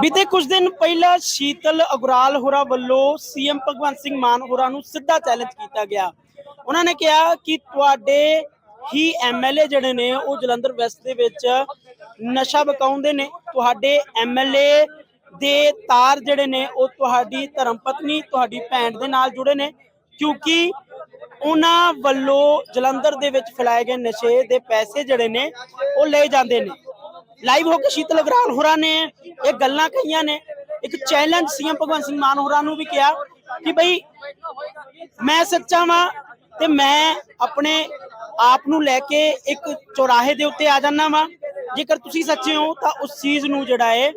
ਬੀਤੇ ਕੁਝ ਦਿਨ ਪਹਿਲਾਂ ਸ਼ੀਤਲ ਅਗਰਾਲ ਹੋਰਾਂ ਵੱਲੋਂ ਸੀਐਮ ਭਗਵੰਤ ਸਿੰਘ ਮਾਨ ਹੋਰਾਂ ਨੂੰ ਸਿੱਧਾ ਚੈਲੰਜ ਕੀਤਾ ਗਿਆ। ਉਹਨਾਂ ਨੇ ਕਿਹਾ ਕਿ ਤੁਹਾਡੇ ਹੀ ਐਮਐਲਏ ਜਿਹੜੇ ਨੇ, ਉਹ ਜਲੰਧਰ ਵੈਸਟ ਦੇ ਵਿੱਚ ਨਸ਼ਾ ਬਕਾਉਂਦੇ ਨੇ। ਤੁਹਾਡੇ ਐਮਐਲਏ ਦੇ ਤਾਰ ਜਿਹੜੇ ਨੇ, ਉਹ ਤੁਹਾਡੀ ਧਰਮ ਪਤਨੀ ਤੁਹਾਡੀ ਭੈਣ ਦੇ ਨਾਲ ਜੁੜੇ ਨੇ। ਕਿਉਂਕਿ ਉਹਨਾਂ ਵੱਲੋਂ ਜਲੰਧਰ ਦੇ ਵਿੱਚ ਫੈਲਾਏ ਗਏ ਨਸ਼ੇ ਦੇ ਪੈਸੇ ਜਿਹੜੇ ਨੇ, ਉਹ ਲਏ ਜਾਂਦੇ ਨੇ। ਲਾਈਵ ਹੋ ਕੇ ਸ਼ੀਤਲ ਅਗਰਾਲ ਹੋਰਾਂ ਨੇ ਇਹ ਗੱਲਾਂ ਕਹੀਆਂ ਨੇ। ਇੱਕ ਚੈਲੰਜ ਸੀਐਮ ਭਗਵੰਤ ਸਿੰਘ ਮਾਨ ਹੋਰਾਂ ਨੂੰ ਵੀ ਕਿਹਾ ਕਿ ਬਈ ਮੈਂ ਸੱਚਾ ਵਾਂ ਤੇ ਮੈਂ ਆਪਣੇ ਆਪ ਨੂੰ ਲੈ ਕੇ ਇੱਕ ਚੌਰਾਹੇ ਦੇ ਉੱਤੇ ਆ ਜਾਣਾ ਵਾਂ। ਜੇਕਰ ਤੁਸੀਂ ਸੱਚੇ ਹੋ ਤਾਂ ਉਸ ਚੀਜ਼ ਨੂੰ ਜਿਹੜਾ ਹੈ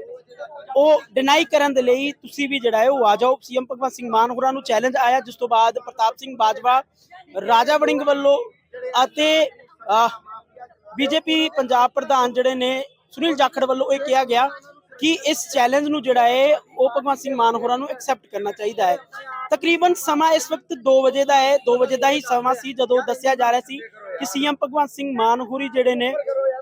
ਉਹ ਡਿਨਾਈ ਕਰਨ ਦੇ ਲਈ ਤੁਸੀਂ ਵੀ ਜਿਹੜਾ ਹੈ ਉਹ ਆ ਜਾਓ। ਸੀਐਮ ਭਗਵੰਤ ਸਿੰਘ ਮਾਨ ਹੋਰਾਂ ਨੂੰ ਚੈਲੰਜ ਆਇਆ, ਜਿਸ ਤੋਂ ਬਾਅਦ ਪ੍ਰਤਾਪ ਸਿੰਘ ਬਾਜਵਾ, ਰਾਜਾ ਵੜਿੰਗ ਵੱਲੋਂ ਅਤੇ ਬੀਜੇਪੀ ਪੰਜਾਬ ਪ੍ਰਧਾਨ ਜਿਹੜੇ ਨੇ ਸੁਨੀਲ ਜਾਖੜ ਵੱਲੋਂ ਇਹ ਕਿਹਾ ਗਿਆ ਕਿ ਇਸ ਚੈਲੰਜ ਨੂੰ ਜਿਹੜਾ ਹੈ ਉਹ ਭਗਵੰਤ ਸਿੰਘ ਮਾਨ ਹੋਰਾਂ ਨੂੰ ਐਕਸੈਪਟ ਕਰਨਾ ਚਾਹੀਦਾ ਹੈ। ਤਕਰੀਬਨ ਸਮਾਂ ਇਸ ਵਕਤ 2 ਵਜੇ ਦਾ ਹੈ 2 ਵਜੇ ਦਾ ਹੀ ਸਮਾਂ ਸੀ ਜਦੋਂ ਦੱਸਿਆ ਜਾ ਰਿਹਾ ਸੀ ਕਿ ਸੀਐਮ ਭਗਵੰਤ ਸਿੰਘ ਮਾਨ ਹੋਰੀ ਜਿਹੜੇ ਨੇ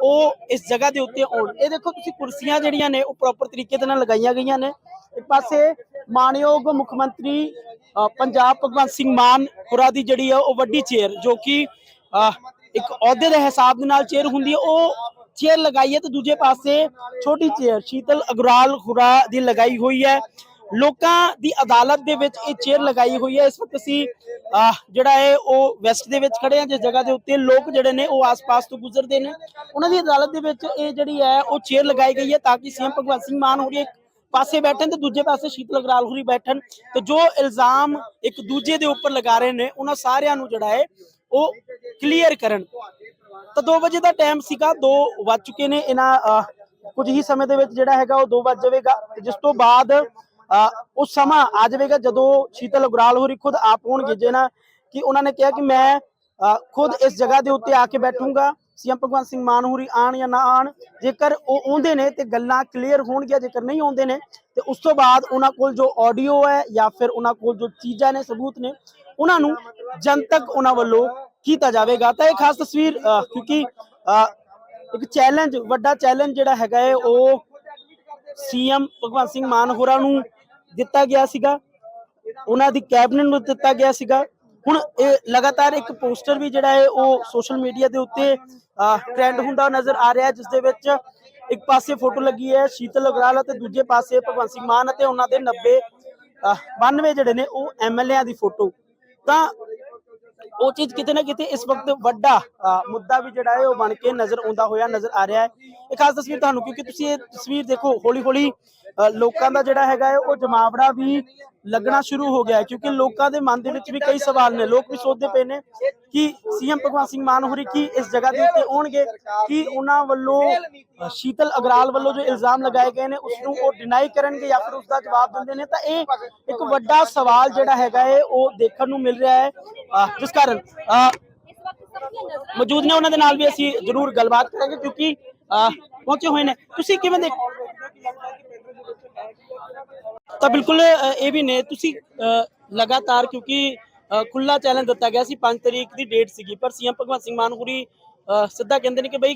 ਉਹ ਇਸ ਜਗ੍ਹਾ ਦੇ ਉੱਤੇ ਆਉਣ। ਇਹ ਦੇਖੋ ਤੁਸੀਂ ਕੁਰਸੀਆਂ ਜਿਹੜੀਆਂ ਨੇ ਉਹ ਪ੍ਰੋਪਰ ਤਰੀਕੇ ਦੇ ਨਾਲ ਲਗਾਈਆਂ ਗਈਆਂ ਨੇ। ਇੱਕ ਪਾਸੇ ਮਾਨਯੋਗ ਮੁੱਖ ਮੰਤਰੀ ਪੰਜਾਬ ਭਗਵੰਤ ਸਿੰਘ ਮਾਨ ਹੋਰਾਂ ਦੀ ਜਿਹੜੀ ਹੈ ਉਹ ਵੱਡੀ ਚੇਅਰ ਜੋ ਕਿ ਅ, ਇੱਕ ਅਹੁਦੇ ਦੇ ਹਿਸਾਬ ਦੇ ਨਾਲ ਚੇਅਰ ਹੁੰਦੀ ਹੈ ਉਹ ਚੇਅਰ ਲਗਾਈ ਹੈ ਤੇ ਦੂਜੇ ਪਾਸੇ ਛੋਟੀ ਚੇਅਰ ਸ਼ੀਤਲ ਅਗਰਾਲ ਹੁਰਾ ਦੀ ਲਗਾਈ ਹੋਈ ਹੈ। ਲੋਕਾਂ ਦੀ ਅਦਾਲਤ ਦੇ ਵਿੱਚ ਇਹ ਚੇਅਰ ਲਗਾਈ ਹੋਈ ਹੈ। ਇਸ ਵਕਤ ਅਸੀਂ ਜਿਹੜਾ ਹੈ, ਉਹ ਵੈਸਟ ਦੇ ਵਿੱਚ ਖੜੇ ਹਾਂ, ਜਿਸ ਜਗ੍ਹਾ ਦੇ ਉੱਤੇ ਲੋਕ ਜਿਹੜੇ ਨੇ, ਉਹ ਆਸ-ਪਾਸ ਤੋਂ ਗੁਜ਼ਰਦੇ ਨੇ। ਉਹਨਾਂ ਦੀ ਅਦਾਲਤ ਦੇ ਵਿੱਚ ਇਹ ਜਿਹੜੀ ਹੈ, ਉਹ ਚੇਅਰ ਲਗਾਈ ਗਈ ਹੈ ਤਾਂ ਕਿ ਸੀਐਮ ਭਗਵੰਤ ਸਿੰਘ ਮਾਨ ਹੋਰੀ ਇੱਕ ਪਾਸੇ ਬੈਠਣ ਤੇ ਦੂਜੇ ਪਾਸੇ ਸ਼ੀਤਲ ਅਗਰਾਲ ਹੋਰੀ ਬੈਠਣ। ਤੇ ਜੋ ਇਲਜ਼ਾਮ ਇੱਕ ਦੂਜੇ ਦੇ ਉੱਪਰ ਲਗਾ ਰਹੇ ਨੇ, ਉਹਨਾਂ ਸਾਰਿਆਂ ਨੂੰ ਜਿਹੜਾ ਹੈ, ਉਹ ਕਲੀਅਰ ਕਰਨ। ਤਾਂ 2 ਵਜੇ ਦਾ ਟਾਈਮ ਸੀਗਾ 2 ਵੱਜ ਚੁੱਕੇ ਨੇ ਇਹਨਾਂ ਕੁਝ ਹੀ ਸਮੇਂ ਦੇ ਵਿੱਚ ਜਿਹੜਾ ਹੈਗਾ ਉਹ 2 ਵੱਜ ਜਾਵੇਗਾ, ਜਿਸ ਤੋਂ ਬਾਅਦ ਉਹ ਸਮਾਂ ਆ ਜਾਵੇਗਾ ਜਦੋਂ ਸ਼ੀਤਲ ਉਗਰਾਲ ਹੋਰੀ ਖੁਦ ਆਪ ਹੋਣਗੇ, ਜੇ ਕਿ ਉਹਨਾਂ ਨੇ ਕਿਹਾ ਕਿ ਮੈਂ ਖੁਦ ਇਸ ਜਗ੍ਹਾ ਦੇ ਉੱਤੇ ਆ ਕੇ ਬੈਠੂੰਗਾ, ਸੀਐਮ ਭਗਵੰਤ ਸਿੰਘ ਮਾਨ ਹੋਰੀ ਆਣ ਜਾਂ ਨਾ ਆਣ ਜੇਕਰ ਉਹ ਆਉਂਦੇ ਨੇ ਤੇ ਗੱਲਾਂ ਕਲੀਅਰ ਹੋਣਗੀਆਂ, ਜੇਕਰ ਨਹੀਂ ਆਉਂਦੇ ਨੇ, ਤੇ ਉਸ ਤੋਂ ਬਾਅਦ ਉਹਨਾਂ ਕੋਲ ਜੋ ਆਡੀਓ ਹੈ ਜਾਂ ਫਿਰ ਉਹਨਾਂ ਕੋਲ ਜੋ ਚੀਜ਼ਾਂ ਨੇ, ਸਬੂਤ ਨੇ, ਉਹਨਾਂ ਨੂੰ ਜਨਤਕ ਉਹਨਾਂ ਵੱਲੋਂ ਕੀਤਾ ਜਾਵੇਗਾ। ਤਾਂ ਇਹ ਖਾਸ ਤਸਵੀਰ ਕਿਉਂਕਿ ਇੱਕ ਚੈਲੰਜ ਵੱਡਾ ਚੈਲੰਜ ਜਿਹੜਾ ਹੈਗਾ ਹੈ ਉਹ ਸੀਐਮ ਭਗਵੰਤ ਸਿੰਘ ਮਾਨ ਹੋਰਾਂ ਨੂੰ ਦਿੱਤਾ ਗਿਆ ਸੀਗਾ। ਉਹਨਾਂ ਦੀ ਕੈਬਨਿਟ ਨੂੰ ਦਿੱਤਾ ਗਿਆ ਸੀਗਾ। ਹੁਣ ਇਹ ਲਗਾਤਾਰ ਇੱਕ ਪੋਸਟਰ ਵੀ ਜਿਹੜਾ ਹੈ ਉਹ ਸੋਸ਼ਲ ਮੀਡੀਆ ਦੇ ਉੱਤੇ ਟ੍ਰੈਂਡ ਹੁੰਦਾ ਨਜ਼ਰ ਆ ਰਿਹਾ ਹੈ ਜਿਸ ਦੇ ਵਿੱਚ ਇੱਕ ਪਾਸੇ ਫੋਟੋ ਲੱਗੀ ਹੈ ਸ਼ੀਤਲ ਅਗਰਾਲ ਅਤੇ ਦੂਜੇ ਪਾਸੇ ਭਗਵੰਤ ਸਿੰਘ ਮਾਨ ਅਤੇ ਉਹਨਾਂ ਦੇ 90 ਅਹ, 92 ਜਿਹੜੇ ਨੇ ਉਹ ਐਮਐਲਏਆਂ ਦੀ ਫੋਟੋ ਤਾਂ ਉਹ ਚੀਜ਼ ਕਿਤੇ ਨਾ ਕਿਤੇ ਇਸ ਵਕਤ ਵੱਡਾ ਅ, ਮੁੱਦਾ ਵੀ ਜਿਹੜਾ ਹੈ ਉਹ ਬਣ ਕੇ ਨਜ਼ਰ ਆਉਂਦਾ ਹੋਇਆ ਨਜ਼ਰ ਆ ਰਿਹਾ ਹੈ। ਇਹ ਖਾਸ ਤਸਵੀਰ ਤੁਹਾਨੂੰ ਕਿਉਂਕਿ ਤੁਸੀਂ ਇਹ ਤਸਵੀਰ ਦੇਖੋ ਹੌਲੀ ਹੌਲੀ ਲੋਕਾਂ ਦਾ ਜਿਹੜਾ ਹੈਗਾ ਹੈ ਉਹ ਜਮਾਵੜਾ ਵੀ ਲੱਗਣਾ ਸ਼ੁਰੂ ਹੋ ਗਿਆ ਕਿਉਂਕਿ ਲੋਕਾਂ ਦੇ ਮਨ ਦੇ ਵਿੱਚ ਵੀ ਕਈ ਸਵਾਲ ਨੇ। ਲੋਕ ਵੀ ਸੋਚਦੇ ਪਏ ਨੇ ਕਿ ਸੀਐਮ ਭਗਵੰਤ ਸਿੰਘ ਮਾਨ ਹੋਰੀ ਕੀ ਇਸ ਜਗ੍ਹਾ ਦੇ ਉੱਤੇ ਆਉਣਗੇ ਕਿ ਉਹਨਾਂ ਵੱਲੋਂ ਸ਼ੀਤਲ ਅਗਰਾਲ ਵੱਲੋਂ ਜੋ ਇਲਜ਼ਾਮ ਲਗਾਏ ਗਏ ਨੇ ਉਸ ਨੂੰ ਉਹ ਡਿਨਾਈ ਕਰਨਗੇ ਜਾਂ ਫਿਰ ਉਸ ਦਾ ਜਵਾਬ ਦਿੰਦੇ ਨੇ? ਤਾਂ ਇਹ ਇੱਕ ਵੱਡਾ ਸਵਾਲ ਜਿਹੜਾ ਹੈਗਾ ਹੈ ਉਹ ਦੇਖਣ ਨੂੰ ਮਿਲ ਰਿਹਾ ਹੈ। ਜਿਸ ਕਾਰਨ ਅ, ਮੌਜੂਦ ਨੇ ਉਹਨਾਂ ਦੇ ਨਾਲ ਵੀ ਅਸੀਂ ਜ਼ਰੂਰ ਗੱਲਬਾਤ ਕਰਾਂਗੇ ਕਿਉਂਕਿ ਅ, ਪਹੁੰਚੇ ਹੋਏ ਨੇ। ਤੁਸੀਂ ਕਿਵੇਂ ਦੇਖ ਤਾਂ ਬਿਲਕੁਲ ਇਹ ਵੀ ਨੇ। ਤੁਸੀਂ ਲਗਾਤਾਰ ਕਿਉਂਕਿ ਖੁੱਲਾ ਚੈਲੰਜ ਦਿੱਤਾ ਗਿਆ ਸੀ 5 ਤਰੀਕ ਦੀ ਡੇਟ ਸੀਗੀ। ਪਰ ਸੀਐਮ ਭਗਵੰਤ ਸਿੰਘ ਮਾਨ ਹੋਰੀ ਸਿੱਧਾ ਕਹਿੰਦੇ ਨੇ ਕਿ ਬਈ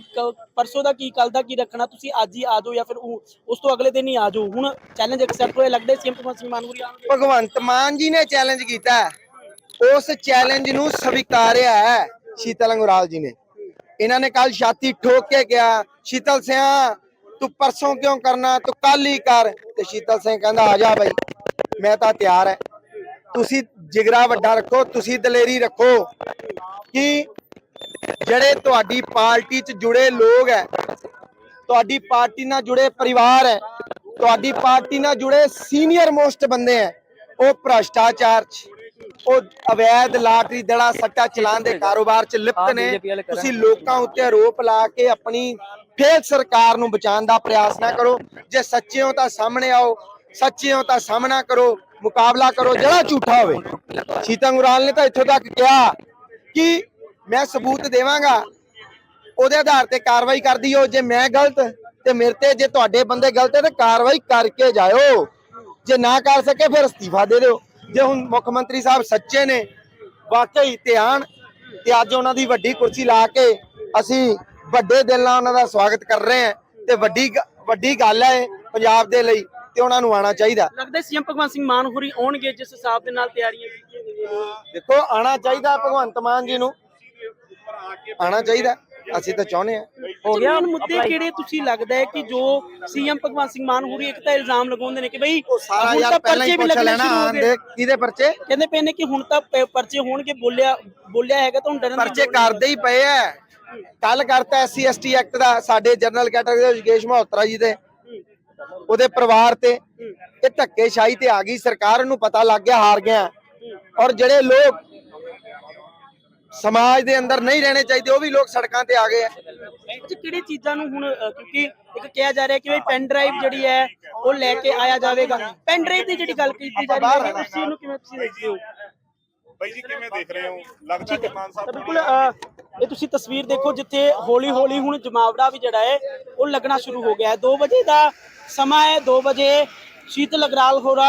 ਪਰਸੋਂ ਦਾ ਕੀ ਕੱਲ ਦਾ ਕੀ ਰੱਖਣਾ, ਤੁਸੀਂ ਅੱਜ ਹੀ ਆ ਜਾਓ ਜਾਂ ਫਿਰ ਉਸ ਤੋਂ ਅਗਲੇ ਦਿਨ ਹੀ ਆ ਜਾਓ। ਹੁਣ ਚੈਲੰਜ ਐਕਸੈਪਟ ਹੋਏ, ਲੱਗਦਾ ਸੀਐਮ ਭਗਵੰਤ ਸਿੰਘ ਮਾਨ ਹੋਰੀ ਆਉਣਗੇ। ਭਗਵੰਤ ਮਾਨ ਜੀ ਨੇ ਚੈਲੰਜ ਕੀਤਾ ਉਸ ਚੈਲੰਜ ਨੂੰ ਸਵੀਕਾਰਿਆ ਹੈ ਸ਼ੀਤਲ ਅੰਗੁਰਾਲ ਜੀ ਨੇ। ਇਹਨਾਂ ਨੇ ਕੱਲ ਛਾਤੀ ਠੋਕ ਕੇ ਕਿਹਾ, ਸ਼ੀਤਲ ਸਿਆ ਤੂੰ ਪਰਸੋਂ ਕਿਉਂ ਕਰਨਾ? ਤੂੰ ਕੱਲ ਹੀ ਕਰ। ਤੇ ਸ਼ੀਤਲ ਸਿੰਘ ਕਹਿੰਦਾ, ਆ ਜਾ ਬਾਈ, ਮੈਂ ਤਾਂ ਤਿਆਰ ਹੈ। ਤੁਸੀਂ ਜਿਗਰਾ ਵੱਡਾ ਰੱਖੋ, ਤੁਸੀਂ ਦਲੇਰੀ ਰੱਖੋ। ਕਿ ਜਿਹੜੇ ਤੁਹਾਡੀ ਪਾਰਟੀ 'ਚ ਜੁੜੇ ਲੋਕ ਹੈ, ਤੁਹਾਡੀ ਪਾਰਟੀ ਨਾਲ ਜੁੜੇ ਪਰਿਵਾਰ ਹੈ, ਤੁਹਾਡੀ ਪਾਰਟੀ ਨਾਲ ਜੁੜੇ ਸੀਨੀਅਰ ਮੋਸਟ ਬੰਦੇ ਹੈ, ਉਹ ਭ੍ਰਸ਼ਟਾਚਾਰ 'ਚ। ਉਹ ਅਵੈਧ ਲਾਟਰੀ ਦੜਾ ਸੱਟਾ ਚਲਾਉਣ ਦੇ ਕਾਰੋਬਾਰ 'ਚ ਲਿਪਤ ਨੇ। ਤੁਸੀਂ ਲੋਕਾਂ ਉੱਤੇ ਆਰੋਪ ਲਾ ਕੇ ਆਪਣੀ ਫੇਰ ਸਰਕਾਰ ਨੂੰ ਬਚਾਉਣ ਦਾ ਪ੍ਰਯਾਸ ਨਾ ਕਰੋ। ਜੇ ਸੱਚੇ ਹੋ ਤਾਂ ਸਾਹਮਣੇ ਆਓ ਸੱਚੇ ਹੋ ਤਾਂ ਸਾਹਮਣਾ ਕਰੋ ਮੁਕਾਬਲਾ ਕਰੋ ਜਿਹੜਾ ਝੂਠਾ ਹੋਵੇ। ਸੀਤਾ ਗੁਰਾਲ ਨੇ ਤਾਂ ਇੱਥੋਂ ਤੱਕ ਕਿਹਾ ਕਿ ਮੈਂ ਸਬੂਤ ਦੇਵਾਂਗਾ ਉਹਦੇ ਆਧਾਰ ਤੇ ਕਾਰਵਾਈ ਕਰਦੀ ਹੋ। ਜੇ ਮੈਂ ਗਲਤ ਤੇ ਮੇਰੇ ਤੇ ਜੇ ਤੁਹਾਡੇ ਬੰਦੇ ਗਲਤ ਹੈ ਤੇ ਕਾਰਵਾਈ ਕਰਕੇ ਜਾਇਓ। ਜੇ ਨਾ ਕਰ ਸਕੇ ਫਿਰ ਅਸਤੀਫਾ ਦੇ ਦਿਓ। ਜੇ ਹੁਣ ਮੁੱਖ ਮੰਤਰੀ ਸਾਹਿਬ ਸੱਚੇ ਨੇ ਵਾਕਈ ਧਿਆਨ ਤੇ ਅੱਜ ਉਹਨਾਂ ਦੀ ਵੱਡੀ ਕੁਰਸੀ ਲਾ ਕੇ ਅਸੀਂ ਵੱਡੇ ਦਿਲ ਨਾਲ ਉਹਨਾਂ ਦਾ ਸਵਾਗਤ ਕਰ ਰਹੇ ਹਾਂ ਤੇ ਵੱਡੀ ਵੱਡੀ ਗੱਲ ਹੈ ਪੰਜਾਬ ਦੇ ਲਈ ਤੇ ਉਹਨਾਂ ਨੂੰ ਆਣਾ ਚਾਹੀਦਾ। ਲੱਗਦਾ ਸੀਐਮ ਭਗਵੰਤ ਸਿੰਘ ਮਾਨ ਹੋਰੀ ਆਉਣਗੇ ਜਿਸ ਹਿਸਾਬ ਦੇ ਨਾਲ ਤਿਆਰੀਆਂ ਕੀਤੀਆਂ ਗਈਆਂ। ਦੇਖੋ ਆਣਾ ਚਾਹੀਦਾ ਭਗਵੰਤ ਮਾਨ ਜੀ ਨੂੰ। ਆਣਾ ਚਾਹੀਦਾ। ਅਸੀਂ ਤਾਂ ਚਾਹੁੰਦੇ ਆ ਹੋ ਗਿਆ? ਮੁੱਦੇ ਕਿਹੜੇ? ਤੁਸੀਂ ਲੱਗਦਾ ਹੈ ਕਿ ਜੋ ਸੀਐਮ ਭਗਵੰਤ ਸਿੰਘ ਮਾਨ ਹੋਰੀ ਇੱਕ ਤਾਂ ਇਲਜ਼ਾਮ ਲਗਾਉਂਦੇ ਨੇ ਕਿ ਬਈ ਸਾਰਾ ਹੁਣ ਯਾਰ ਤਾਂ ਪਹਿਲਾਂ ਹੀ ਪਰਚੇ ਵੀ ਪੁੱਛ ਲੱਗਣੇ ਲੈਣਾ ਸ਼ੁਰੂ ਹੋ ਗਏ। ਆਂਦੇ ਕਿਹਦੇ ਪਰਚੇ? ਕਹਿੰਦੇ ਪਏ ਨੇ ਕਿ ਹੁਣ ਤਾਂ ਪਰਚੇ ਹੋਣਗੇ ਬੋਲਿਆ ਬੋਲਿਆ ਹੈਗਾ ਤਾਂ ਹੁਣ ਡਰਨ ਪਰਚੇ। ਕਰਦੇ ਹੀ ਪਏ ਐ। ਕੱਲ ਕਰਤਾ ਐਸਸੀ ਐਸਟੀ ਐਕਟ ਦਾ ਸਾਡੇ ਜਨਰਲ ਕੈਟਾਗਰੀ ਦੇ ਯੋਗੇਸ਼ ਮਹੋਤਰਾ ਜੀ ਦੇ। ਉਹਦੇ ਪਰਿਵਾਰ ਤੇ ਇਹ ਧੱਕੇਸ਼ਾਹੀ ਤੇ ਆ ਗਈ। ਸਰਕਾਰ ਨੂੰ ਪਤਾ ਲੱਗ ਗਿਆ ਹਾਰ ਗਿਆ। ਔਰ ਜਿਹੜੇ ਲੋਕ ਸਮਾਜ ਦੇ ਅੰਦਰ ਨਹੀਂ ਰਹਿਣੇ ਚਾਹੀਦੇ ਉਹ ਵੀ ਲੋਕ ਸੜਕਾਂ ਤੇ ਆ ਗਏ ਆ। ਅੱਛਾ ਕਿਹੜੀ ਚੀਜ਼ਾਂ ਨੂੰ ਹੁਣ ਅ, ਕਿਉਂਕਿ ਇੱਕ ਕਿਹਾ ਜਾ ਰਿਹਾ ਕਿ ਬਈ ਪੈਨ ਡਰਾਈਵ ਜਿਹੜੀ ਹੈ ਉਹ ਲੈ ਕੇ ਆਇਆ ਜਾਵੇਗਾ। ਪੈਨ ਡਰਾਈਵ ਦੀ ਜਿਹੜੀ ਗੱਲ ਕੀਤੀ ਜਾ ਰਹੀ ਹੈ ਤੁਸੀਂ ਇਹਨੂੰ ਕਿਵੇਂ ਤੁਸੀਂ ਦੇਖਦੇ ਹੋ? ਬਾਈ ਜੀ ਕਿਵੇਂ ਦੇਖ ਰਹੇ ਹੋ? ਲੱਗਦਾ ਕਿ ਮਾਨ ਤਾਂ ਸਾਹਿਬ ਬਿਲਕੁਲ ਅ, ਇਹ ਤੁਸੀਂ ਤਸਵੀਰ ਦੇਖੋ ਜਿੱਥੇ ਹੌਲੀ ਹੌਲੀ ਹੁਣ ਜਮਾਵੜਾ ਵੀ ਜਿਹੜਾ ਹੈ ਉਹ ਲੱਗਣਾ ਸ਼ੁਰੂ ਹੋ ਗਿਆ ਹੈ। 2 ਵਜੇ ਦਾ ਸਮਾਂ ਹੈ 2 ਵਜੇ ਸ਼ੀਤਲ ਅਗਰਾਲ ਹੋਰਾ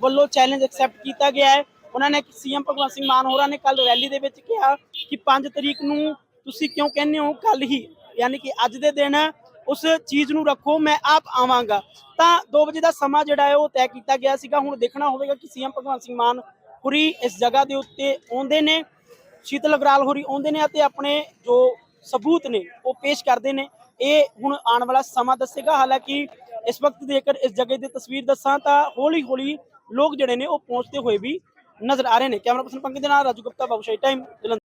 ਵੱਲੋਂ ਚੈਲੰਜ ਐਕਸੈਪਟ ਕੀਤਾ ਗਿਆ ਹੈ। ਉਹਨਾਂ ਨੇ ਸੀਐਮ ਭਗਵੰਤ ਸਿੰਘ ਮਾਨ ਹੋਰਾਂ ਨੇ ਕੱਲ ਰੈਲੀ ਦੇ ਵਿੱਚ ਕਿਹਾ ਕਿ 5 ਤਰੀਕ ਨੂੰ ਤੁਸੀਂ ਕਿਉਂ ਕਹਿੰਦੇ ਹੋ ਕੱਲ ਹੀ? ਯਾਨੀ ਕਿ ਅੱਜ ਦੇ ਦਿਨ ਉਸ ਚੀਜ਼ ਨੂੰ ਰੱਖੋ, ਮੈਂ ਆਪ ਆਵਾਂਗਾ। ਤਾਂ 2 ਵਜੇ ਦਾ ਸਮਾਂ ਜਿਹੜਾ ਹੈ ਉਹ ਤੈਅ ਕੀਤਾ ਗਿਆ ਸੀਗਾ। ਹੁਣ ਦੇਖਣਾ ਹੋਵੇਗਾ ਕਿ ਸੀਐਮ ਭਗਵੰਤ ਸਿੰਘ ਮਾਨ ਹੁਰੀ ਇਸ ਜਗ੍ਹਾ ਦੇ ਉੱਤੇ ਆਉਂਦੇ ਨੇ, ਸ਼ੀਤਲ ਅਗਰਾਲ ਹੋਰੀ ਆਉਂਦੇ ਨੇ ਅਤੇ ਆਪਣੇ ਜੋ ਸਬੂਤ ਨੇ ਉਹ ਪੇਸ਼ ਕਰਦੇ ਨੇ। ਇਹ ਹੁਣ ਆਉਣ ਵਾਲਾ ਸਮਾਂ ਦੱਸੇਗਾ। ਹਾਲਾਂਕਿ ਇਸ ਵਕਤ ਜੇਕਰ ਇਸ ਜਗ੍ਹਾ ਦੀ ਤਸਵੀਰ ਦੱਸਾਂ ਤਾਂ ਹੌਲੀ ਹੌਲੀ ਲੋਕ ਜਿਹੜੇ ਨੇ ਉਹ ਪਹੁੰਚਦੇ ਹੋਏ ਵੀ ਨਜ਼ਰ ਆ ਰਹੇ ਨੇ ਕੈਮਰਾ ਪਰਸਨ ਪੰਕਜ ਦੇ ਨਾਲ ਰਾਜੂ ਗੁਪਤਾ ਬਾਬੂਸ਼ਾਹੀ ਟਾਈਮ ਜਲੰਧਰ